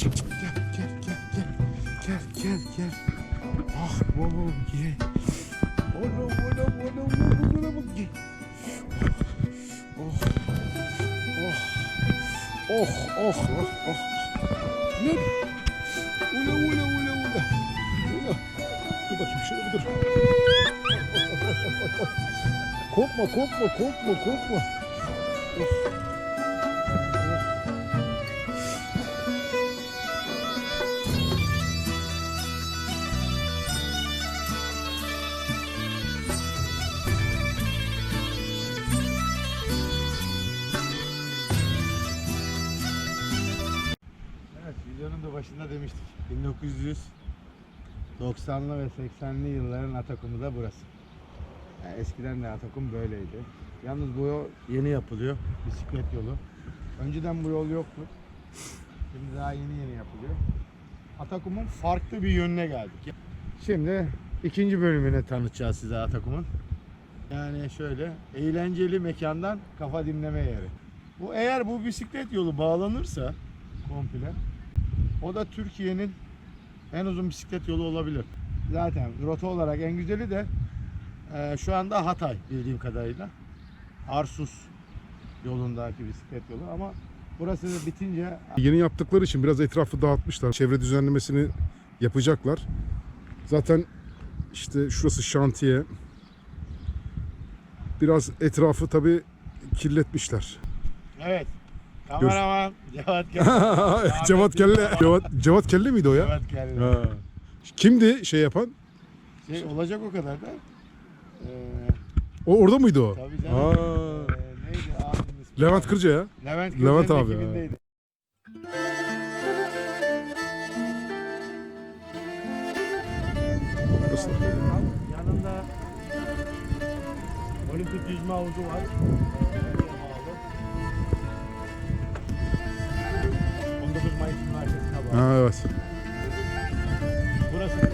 gel gel gel. Gel gel gel. Ah babam gel. Oğlum oğlum oğlum oğlum oğlum gel. Oh. Oh. Oh oh oh oh. Ne? Ula ula ula ula. Ula. Dur bakayım şöyle bir dur. Korkma korkma korkma korkma. Of. 1990'lı ve 80'li yılların Atakum'u da burası. Yani eskiden de Atakum böyleydi. Yalnız bu yol yeni yapılıyor. Bisiklet yolu. Önceden bu yol yoktu. Şimdi daha yeni yeni yapılıyor. Atakum'un farklı bir yönüne geldik. Şimdi ikinci bölümünü tanıtacağız size Atakum'un. Yani şöyle eğlenceli mekandan kafa dinleme yeri. Bu eğer bu bisiklet yolu bağlanırsa komple o da Türkiye'nin en uzun bisiklet yolu olabilir. Zaten rota olarak en güzeli de e, şu anda Hatay bildiğim kadarıyla. Arsus yolundaki bisiklet yolu ama burası da bitince Yeni yaptıkları için biraz etrafı dağıtmışlar. Çevre düzenlemesini yapacaklar. Zaten işte şurası şantiye. Biraz etrafı tabii kirletmişler. evet kameraman Cevat Kelle. Cevat Kelle. Cevat, Cevat Kelle miydi o ya? Cevat Kelle. Ha. Kimdi şey yapan? Şey olacak o kadar da. Ee, O orada mıydı o? tabii canım. Aa. Ee, neydi? Levent Kırca ya. Levent, Levent abi, ekibindeydi. Yanında olimpik yüzme havuzu var. Ha evet. Burası için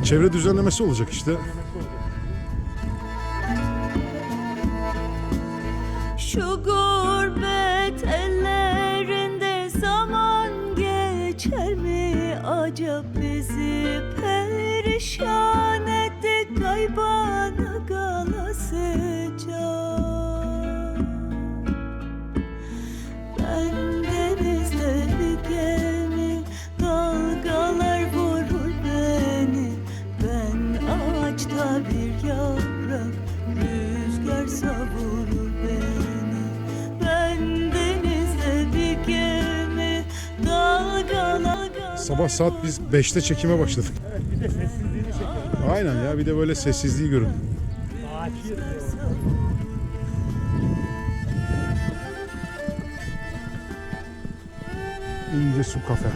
E, çevre düzenlemesi olacak işte. Şu gurbet ellerinde zaman geçer mi acaba Sabah saat biz 5'te çekime başladık. Evet bir de sessizliğini çekelim. Aynen ya bir de böyle sessizliği görün. İnce su kafe.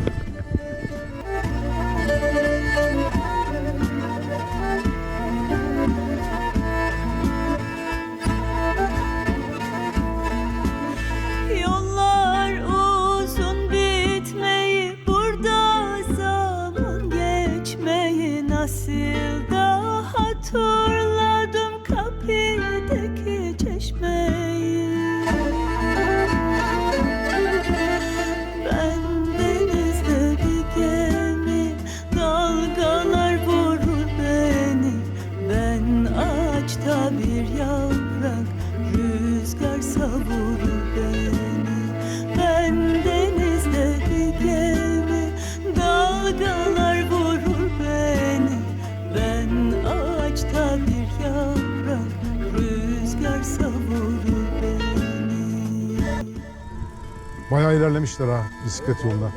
Bayağı ilerlemişler ha bisiklet yolunda.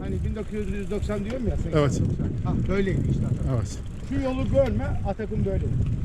Hani 1990 diyorum ya. 80, Evet. 90. Ha, böyleydi işte. Evet. Şu yolu görme Atakum böyleydi.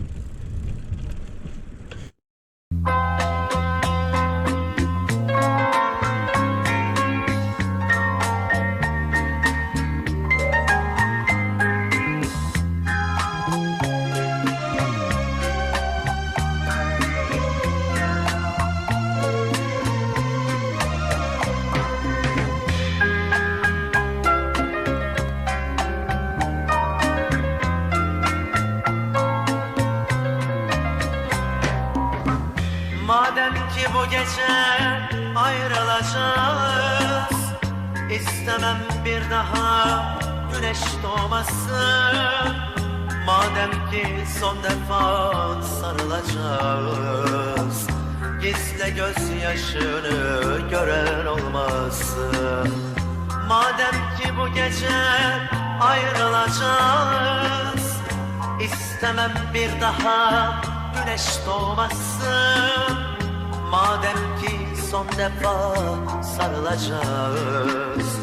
Güneş doğmasın Madem ki son defa sarılacağız Gizle gözyaşını gören olmasın. Madem ki bu gece ayrılacağız İstemem bir daha güneş doğmasın Madem ki son defa sarılacağız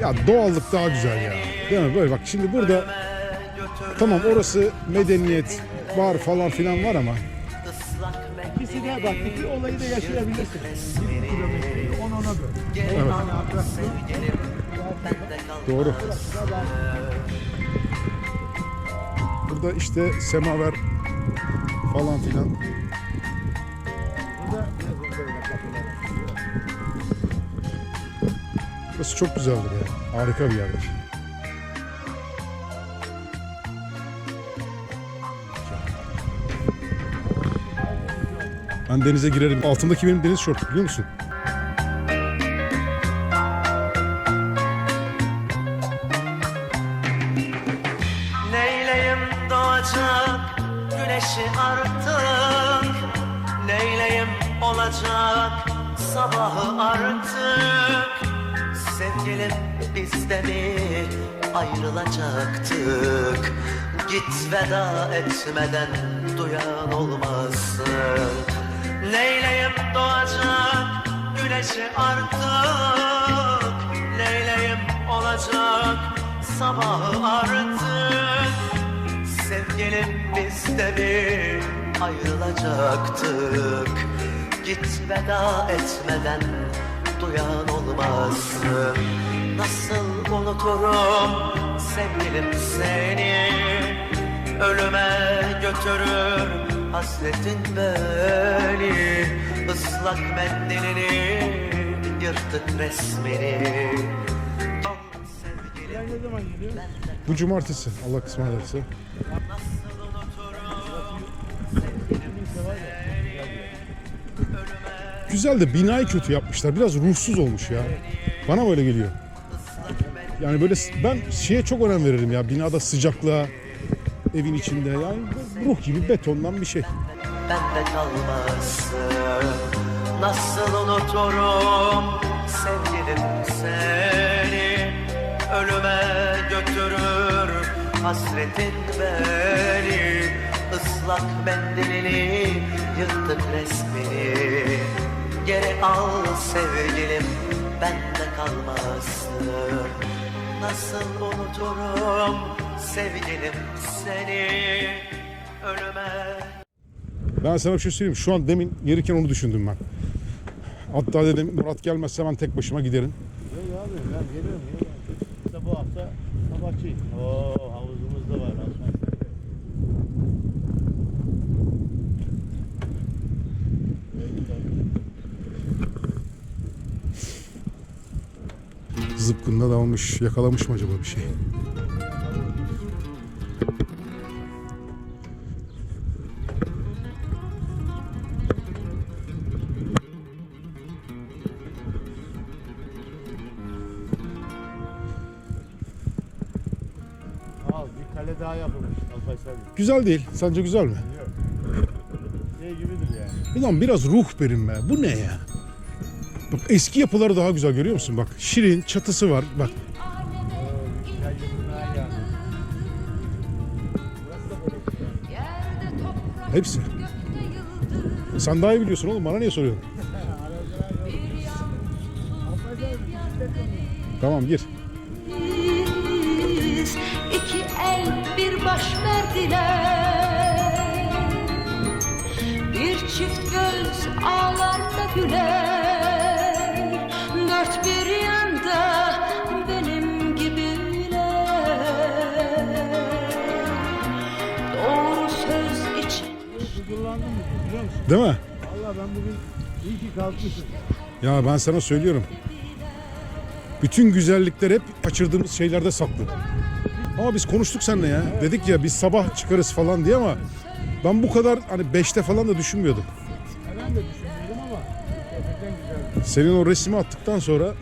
Ya doğallık daha güzel ya. Değil mi? Böyle bak şimdi burada tamam orası medeniyet var falan filan var ama ıslak İkisi de mendilini bak iki olayı da yaşayabilirsin. Bir on ona böl. Evet. doğru. Burada işte semaver falan filan. Burası çok güzeldir ya. Harika bir yerdir. Ben denize girerim. Altındaki benim deniz şortu biliyor musun? Biz mi ayrılacaktık. Git veda etmeden duyan olmasın. Neyleyim doğacak güneşi artık. Neyleyim olacak sabahı artık. Sevgilim biz mi ayrılacaktık? Git veda etmeden duyan olmasın Nasıl unuturum sevgilim seni Ölüme götürür hasretin beni Islak mendilini yırtık resmini? Bu cumartesi Allah kısmet ederse. Güzel de binayı kötü yapmışlar. Biraz ruhsuz olmuş ya. Bana böyle geliyor. Yani böyle ben şeye çok önem veririm ya. Binada sıcaklığa, evin içinde. Yani ruh gibi betondan bir şey. bende kalmasın Nasıl unuturum sevgilim seni Ölüme götürür hasretin beni Islak mendilini yırtık resmini Geri al sevgilim bende kalmasın Nasıl unuturum sevgilim seni Ölüme Ben sana bir şey söyleyeyim. Şu an demin gelirken onu düşündüm ben. Hatta dedim Murat gelmezse ben tek başıma giderim. Yok abi ben geliyorum. ya. İşte bu hafta sabahçıyım. Oo havuzumuz da var. Aslan Zıpkınla dalmış, yakalamış mı acaba bir şey? Kale daha yapılmış Alparslan. Güzel değil. Sence güzel mi? Şey gibidir yani. Ulan biraz ruh verin be. Bu ne ya? Bak eski yapıları daha güzel görüyor musun? Bak şirin çatısı var. Bak hepsi. Sen daha iyi biliyorsun oğlum. Bana niye soruyorsun? Tamam gir. İki el bir baş verdiler Bir çift göz ağlar da güler Değil mi? Vallahi ben bugün iyi ki kalkmışım. Ya ben sana söylüyorum. Bütün güzellikler hep kaçırdığımız şeylerde saklı. Ama biz konuştuk seninle ya. Dedik ya biz sabah çıkarız falan diye ama ben bu kadar hani 5'te falan da düşünmüyordum. Ben de düşünmüyordum ama gerçekten güzeldi. Senin o resmi attıktan sonra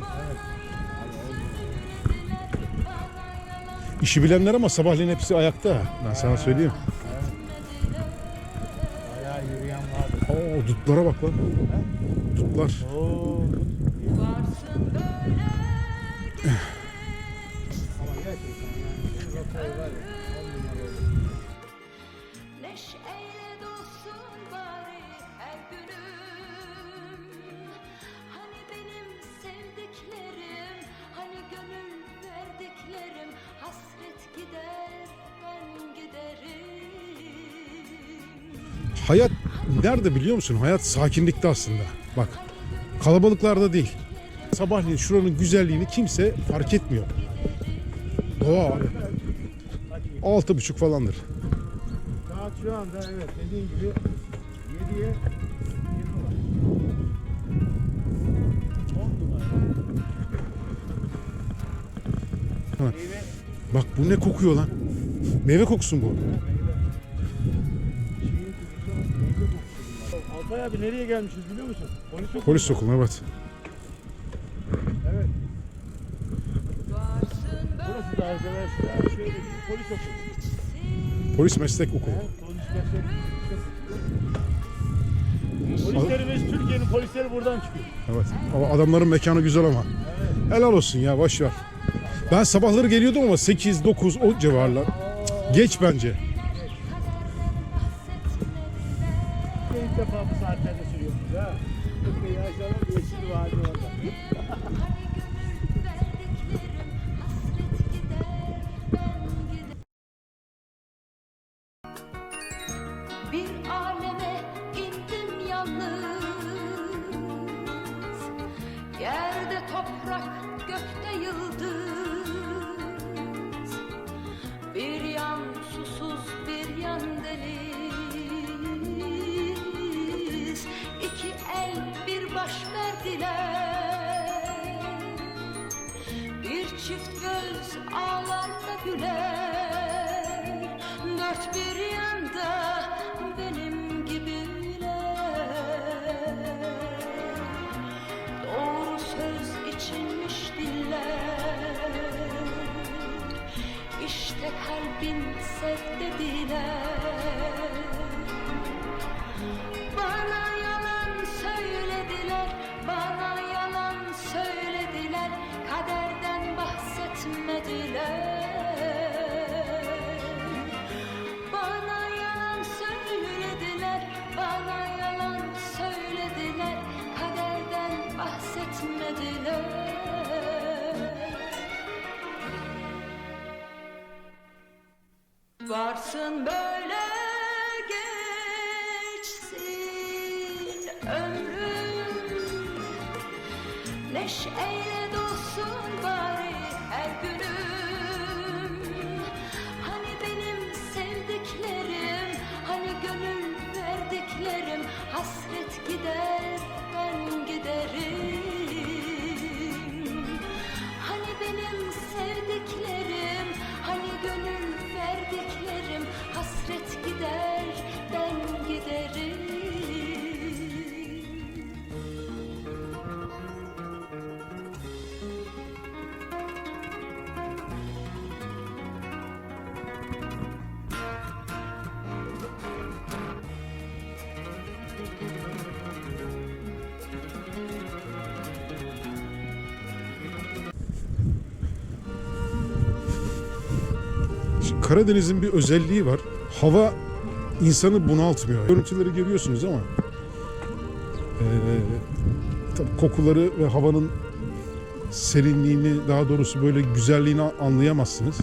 işi bilenler ama sabahleyin hepsi ayakta. Ben sana söyleyeyim. Yürüyen vardı. Oo dutlara bak lan. Dutlar. Oo. Ama gerçekten yani var ya, Hayat nerede biliyor musun? Hayat sakinlikte aslında. Bak kalabalıklarda değil. Sabahleyin şuranın güzelliğini kimse fark etmiyor. Doğa abi. Altı buçuk falandır. Saat şu anda evet dediğin gibi 7'ye 20 var. 10 numara. Ha. Meyve Bak bu ne kokuyor lan? Meyve kokusu bu. Alpay abi nereye gelmişiz biliyor musun? Polis okulu. Polis okulu evet. Evet. Burası da arkadaşlar şöyle bir polis okulu. Polis meslek okulu. Evet, Polis meslek. Polislerimiz Türkiye'nin polisleri buradan çıkıyor. Evet. Ama adamların mekanı güzel ama. Helal olsun ya boş ver. Ben sabahları geliyordum ama 8 9 o civarlar. Cık, Geç bence. Bir aleme indim yalnız bin sevk dediler Varsın böyle geçsin ömrüm. Neşeyle dolsun bari her günüm. Hani benim sevdiklerim Hani gönül verdiklerim Hasret gider ben giderim. Hani benim Karadeniz'in bir özelliği var. Hava insanı bunaltmıyor. Görüntüleri görüyorsunuz ama eee tabii kokuları ve havanın serinliğini daha doğrusu böyle güzelliğini anlayamazsınız.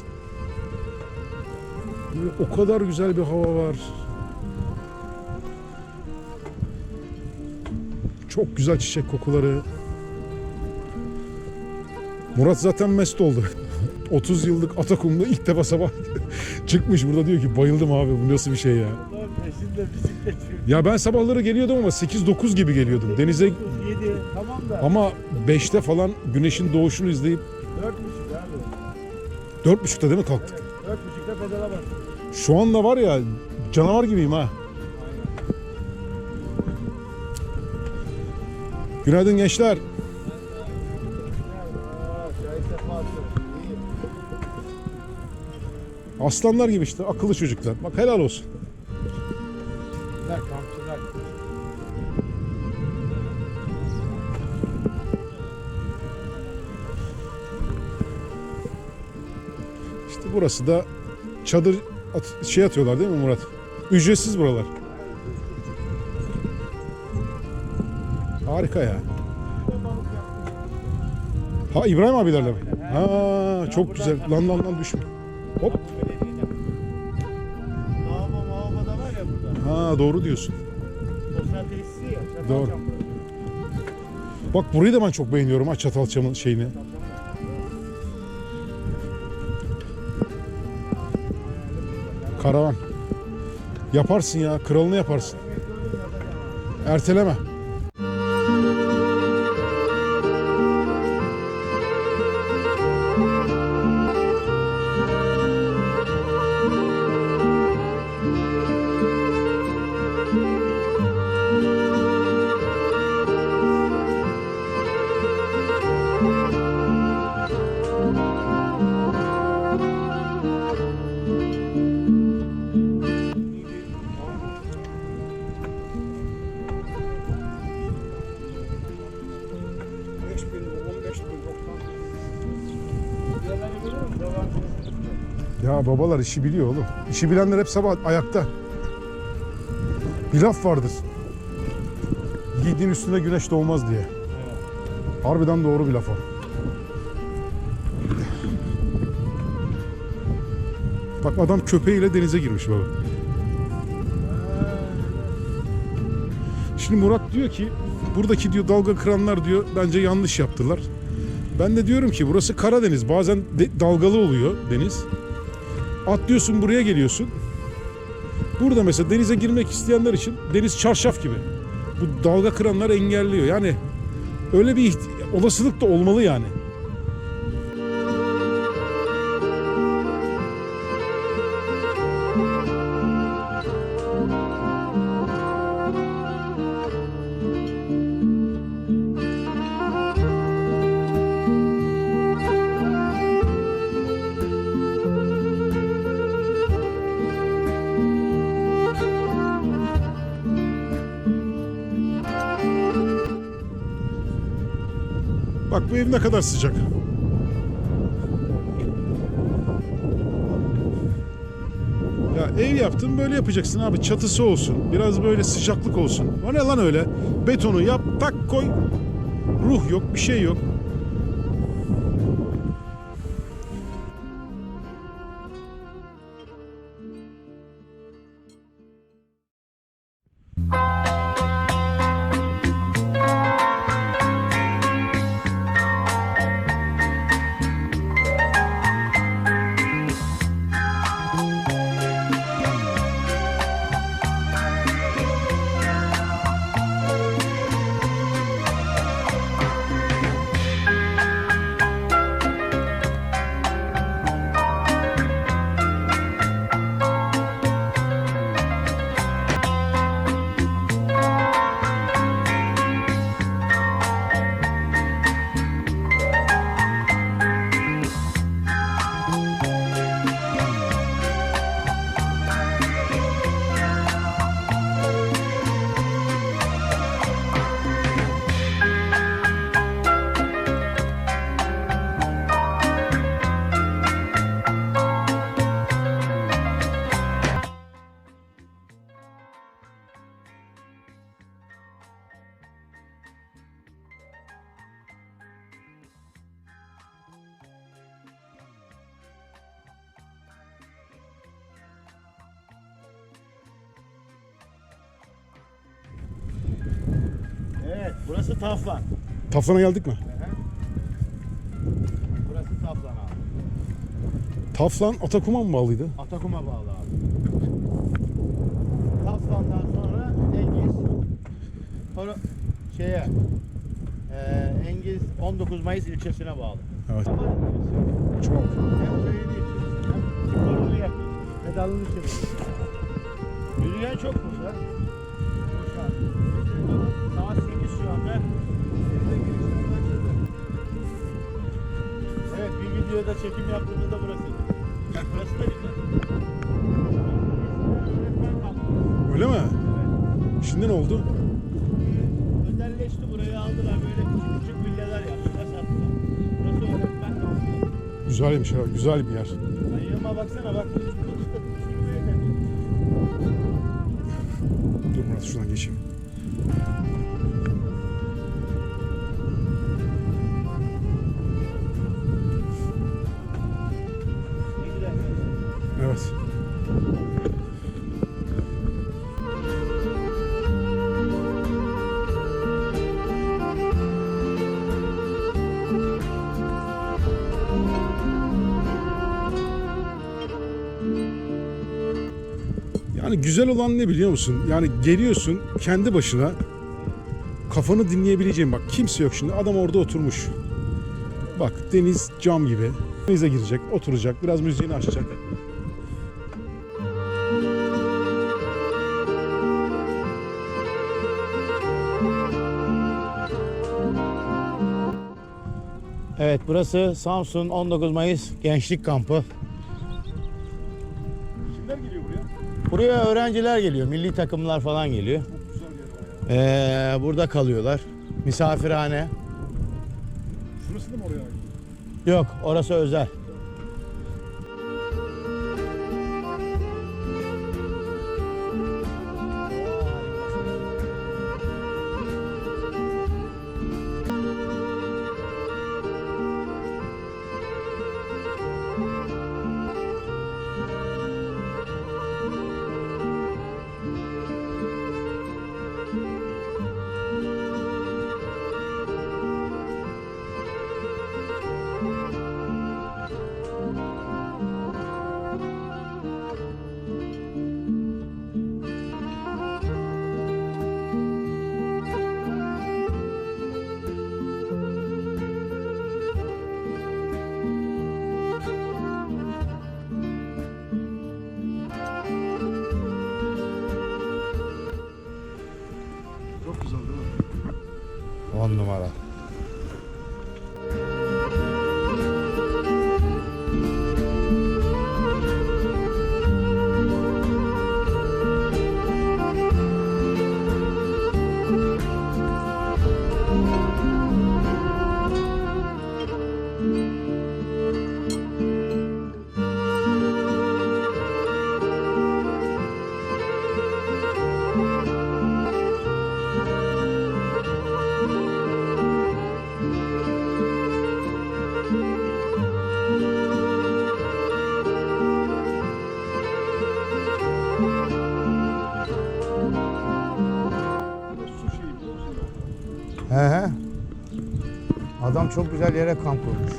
Böyle o kadar güzel bir hava var. Çok güzel çiçek kokuları. Murat zaten mest oldu. 30 yıllık Atakum'da ilk defa sabah çıkmış burada diyor ki bayıldım abi bu nasıl bir şey ya. Ya ben sabahları geliyordum ama 8-9 gibi geliyordum. Denize 7 tamam da. ama 5'te falan güneşin doğuşunu izleyip 4.5 abi. 4.30'da değil mi kalktık? Evet. 4.5'da pedala bas. Şu anda var ya canavar gibiyim ha. Günaydın gençler. Aslanlar gibi işte akıllı çocuklar. Bak helal olsun. İşte burası da çadır at- şey atıyorlar değil mi Murat? Ücretsiz buralar. Harika ya. Ha İbrahim abilerle mi? Ha çok güzel. Lan lan lan düşme. Doğru diyorsun. Doğru. Bak burayı da ben çok beğeniyorum ha Çatalçam'ın şeyini. Karavan. Yaparsın ya, kralını yaparsın. Erteleme. Babalar işi biliyor oğlum. İşi bilenler hep sabah ayakta. Bir laf vardır. Yiğidin üstünde güneş doğmaz diye. Harbiden doğru bir laf o. Bak adam köpeğiyle denize girmiş baba. Şimdi Murat diyor ki buradaki diyor dalga kıranlar diyor bence yanlış yaptılar. Ben de diyorum ki burası Karadeniz. Bazen de- dalgalı oluyor deniz. Atlıyorsun buraya geliyorsun. Burada mesela denize girmek isteyenler için deniz çarşaf gibi. Bu dalga kıranlar engelliyor. Yani öyle bir olasılık da olmalı yani. Ne kadar sıcak. Ya ev yaptın böyle yapacaksın abi. Çatısı olsun. Biraz böyle sıcaklık olsun. O ne lan öyle? Betonu yap, tak koy. Ruh yok, bir şey yok. Burası Taflan. Taflan'a geldik mi? Burası Taflan abi. Taflan Atakum'a mı bağlıydı? Atakum'a bağlı abi. Aslan'dan sonra Engiz. Sonra şeye eee Engiz 19 Mayıs ilçesine bağlı. Evet. Ama Çok. hem söylediği için hem yapıyor. Pedalını çeviriyor. Yürüyen çok burada. Anda. Evet bir videoda çekim yaptığımızda burası. Burası da güzel. Öyle mi? Şimdi ne oldu? Özelleşti burayı aldılar böyle küçük küçük villalar yaptılar sattılar. Burası öğretmen kampı. Güzelmiş ya. Güzel bir yer. Ayıma baksana bak. Dur Murat şuradan geçeyim. Güzel olan ne biliyor musun? Yani geliyorsun kendi başına kafanı dinleyebileceğin bak kimse yok şimdi adam orada oturmuş. Bak deniz cam gibi. Denize girecek, oturacak, biraz müziğini açacak. Evet burası Samsun 19 Mayıs Gençlik Kampı. Buraya öğrenciler geliyor, milli takımlar falan geliyor. Ee, burada kalıyorlar. Misafirhane. Şurası da mı oraya ait? Yok, orası özel. Çok güzel yere kamp kurmuş.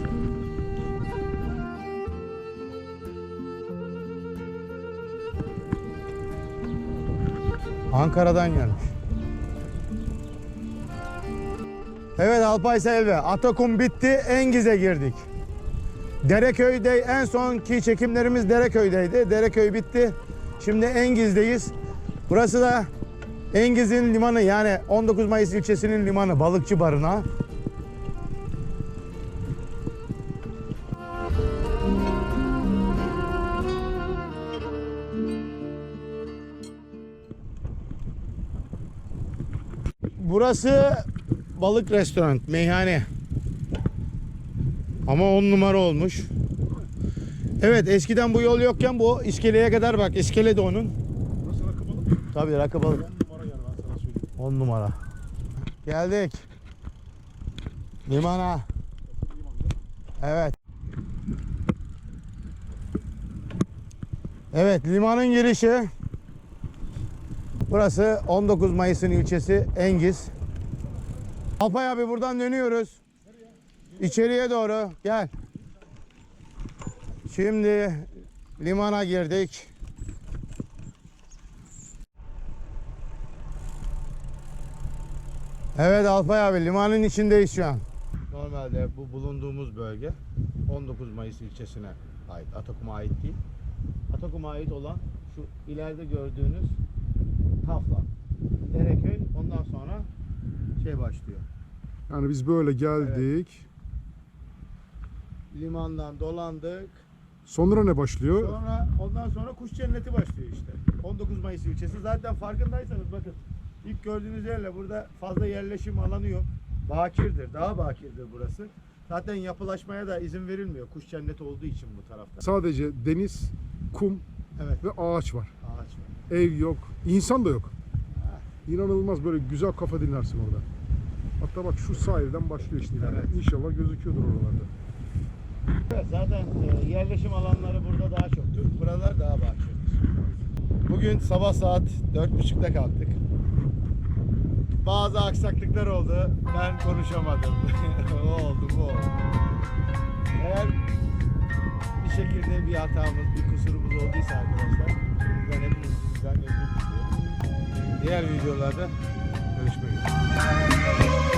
Ankara'dan gelmiş. Evet Alpay Selvi, Atakum bitti, Engiz'e girdik. Dereköy'de en sonki çekimlerimiz Dereköy'deydi. Dereköy bitti. Şimdi Engiz'deyiz. Burası da Engiz'in limanı yani 19 Mayıs ilçesinin limanı, balıkçı barınağı. Burası balık restoran, meyhane. Ama on numara olmuş. Evet eskiden bu yol yokken bu iskeleye kadar bak iskele de onun. Burası rakı balık. Tabii rakı balık. On numara yer ben sana söyleyeyim. 10 numara. Geldik. Limana. Evet. Evet limanın girişi. Burası 19 Mayıs'ın ilçesi Engiz. Alpay abi buradan dönüyoruz. İçeriye doğru gel. Şimdi limana girdik. Evet Alpay abi limanın içindeyiz şu an. Normalde bu bulunduğumuz bölge 19 Mayıs ilçesine ait. Atakum'a ait değil. Atakum'a ait olan şu ileride gördüğünüz Tafla, Dereköy ondan sonra şey başlıyor. Yani biz böyle geldik. Limandan dolandık. Sonra ne başlıyor? Sonra ondan sonra kuş cenneti başlıyor işte. 19 Mayıs ilçesi. Zaten farkındaysanız bakın ilk gördüğünüz yerle burada fazla yerleşim alanı yok. Bakirdir, daha bakirdir burası. Zaten yapılaşmaya da izin verilmiyor kuş cenneti olduğu için bu tarafta. Sadece deniz, kum Evet, ve ağaç var. Ev yok, insan da yok. İnanılmaz böyle güzel kafa dinlersin orada. Hatta bak şu sahilden başlıyor işte. Evet. İnşallah gözüküyordur oralarda. Evet, zaten e, yerleşim alanları burada daha çoktur. Buralar daha bakirdir. Bugün sabah saat 4.30'da kalktık. Bazı aksaklıklar oldu. Ben konuşamadım. o oldu, bu oldu. Eğer bir şekilde bir hatamız, bir kusurumuz olduysa arkadaşlar, şimdiden güzel, özgür. Diğer videolarda görüşmek üzere.